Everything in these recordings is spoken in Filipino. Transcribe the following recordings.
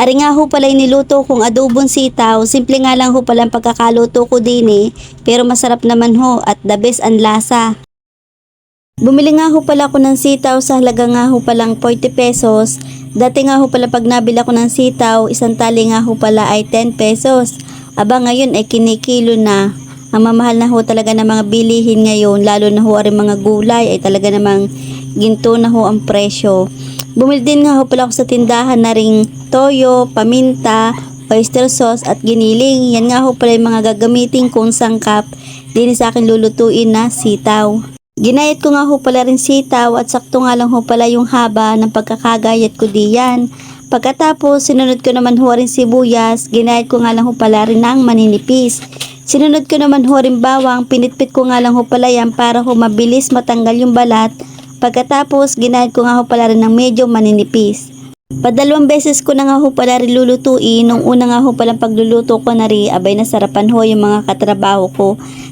Ari nga ho pala niluto kong adobong sitaw. Simple nga lang ho pala ang pagkakaluto ko din eh. Pero masarap naman ho at the best ang lasa. Bumili nga ho pala ako ng sitaw sa halaga nga ho palang 40 pesos. Dati nga ho pala pag nabila ko ng sitaw, isang tali nga ho pala ay 10 pesos. Aba ngayon ay kinikilo na. Ang mamahal na ho talaga ng mga bilihin ngayon, lalo na ho rin mga gulay ay talaga namang ginto na ho ang presyo. Bumili din nga ho pala ako sa tindahan na ring toyo, paminta, oyster sauce at giniling. Yan nga ho pala yung mga gagamitin kong sangkap din sa akin lulutuin na sitaw. Ginayat ko nga ho pala rin sitaw at sakto nga lang ho pala yung haba ng pagkakagayat ko diyan. Pagkatapos, sinunod ko naman ho rin sibuyas, ginayat ko nga lang ho pala rin ng maninipis. Sinunod ko naman ho rin bawang, pinitpit ko nga lang ho pala yan para ho mabilis matanggal yung balat. Pagkatapos, ginayat ko nga ho pala rin ng medyo maninipis. Padalawang beses ko na nga ho pala rin lulutuin. Nung una nga ho palang pagluluto ko na rin, abay nasarapan ho yung mga katrabaho ko.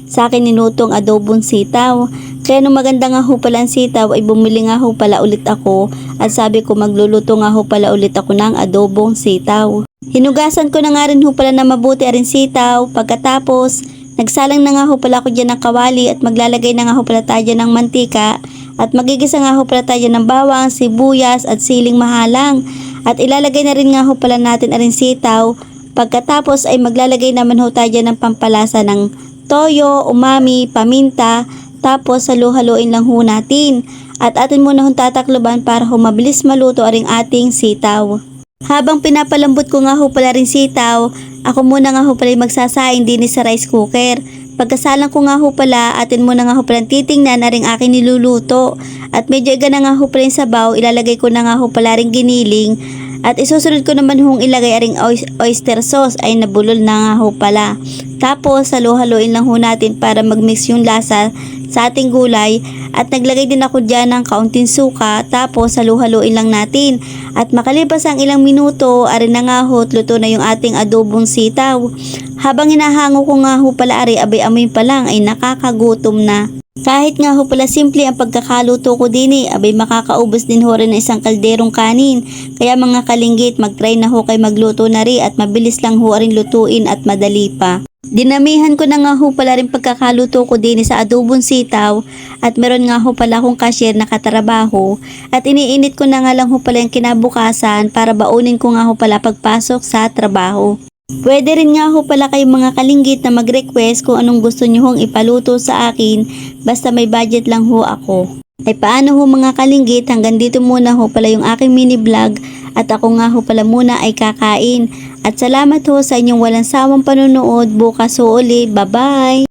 Sa akin ninutong adobong sitaw. Kaya nung maganda nga ho pala ang sitaw ay bumili nga ho pala ulit ako at sabi ko magluluto nga ho pala ulit ako ng adobong sitaw. Hinugasan ko na nga rin ho pala na mabuti rin sitaw. Pagkatapos, nagsalang na nga ho pala ako dyan ng kawali at maglalagay na nga ho pala tayo ng mantika at magigisa nga ho pala tayo ng bawang, sibuyas at siling mahalang. At ilalagay na rin nga ho pala natin aring sitaw. Pagkatapos ay maglalagay naman ho tayo ng pampalasa ng toyo, umami, paminta. Tapos halu-haluin lang ho natin. At atin muna hong tatakloban para ho mabilis maluto aring ating sitaw. Habang pinapalambot ko nga ho pala rin sitaw, ako muna nga ho pala yung magsasaing din sa rice cooker. Pagkasalang ko nga ho pala, atin muna nga ho pala titingnan na rin aking niluluto. At medyo iga na nga ho pala yung sabaw, ilalagay ko na nga ho pala rin giniling. At isusunod ko naman hong ilagay aring oy- oyster sauce ay nabulol na nga ho pala. Tapos halo-haloin lang ho natin para magmix yung lasa sa ating gulay at naglagay din ako dyan ng kaunting suka tapos halo-haloin lang natin at makalipas ang ilang minuto ari na nga ho at luto na yung ating adobong sitaw habang hinahango ko nga ho pala ari abay amoy pa lang ay nakakagutom na kahit nga ho pala simple ang pagkakaluto ko din eh, abay makakaubos din ho rin ng isang kalderong kanin. Kaya mga kalinggit, mag-try na ho kay magluto na rin at mabilis lang ho rin lutuin at madali pa. Dinamihan ko na nga ho pala rin pagkakaluto ko din sa adobong sitaw at meron nga ho pala akong cashier na katrabaho at iniinit ko na nga lang ho pala yung kinabukasan para baunin ko nga ho pala pagpasok sa trabaho. Pwede rin nga ho pala kayong mga kalinggit na mag-request kung anong gusto nyo hong ipaluto sa akin basta may budget lang ho ako. Ay paano ho mga kalinggit hanggang dito muna ho pala yung aking mini vlog at ako nga ho pala muna ay kakain. At salamat ho sa inyong walang sawang panonood. Bukas ho uli. Bye bye!